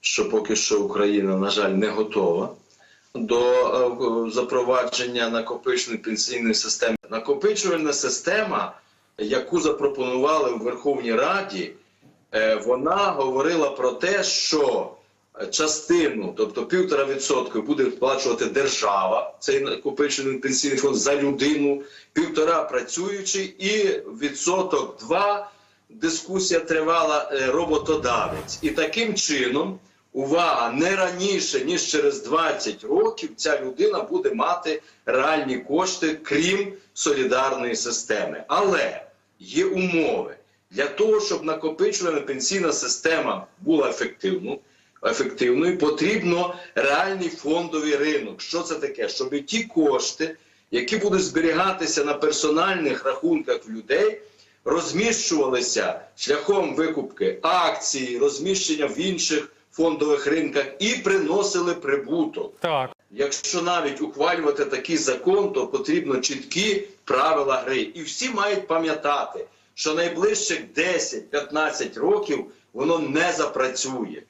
що поки що Україна, на жаль, не готова до е, запровадження накопичувальної пенсійної системи. Накопичувальна система, яку запропонували в Верховній Раді, е, вона говорила про те, що частину, тобто півтора відсотка, буде сплачувати держава, цей накопичений пенсійний фонд за людину, півтора працюючий, і відсоток два дискусія тривала е, роботодавець. І таким чином, увага, не раніше ніж через 20 років ця людина буде мати реальні кошти, крім солідарної системи. Але є умови для того, щоб накопичувана пенсійна система була ефективною. Потрібно реальний фондовий ринок. Що це таке? Щоб ті кошти, які будуть зберігатися на персональних рахунках людей, розміщувалися шляхом викупки акцій, розміщення в інших фондових ринках і приносили прибуток. Так. Якщо навіть ухвалювати такий закон, то потрібно чіткі правила гри. І всі мають пам'ятати, що найближчих 10-15 років воно не запрацює.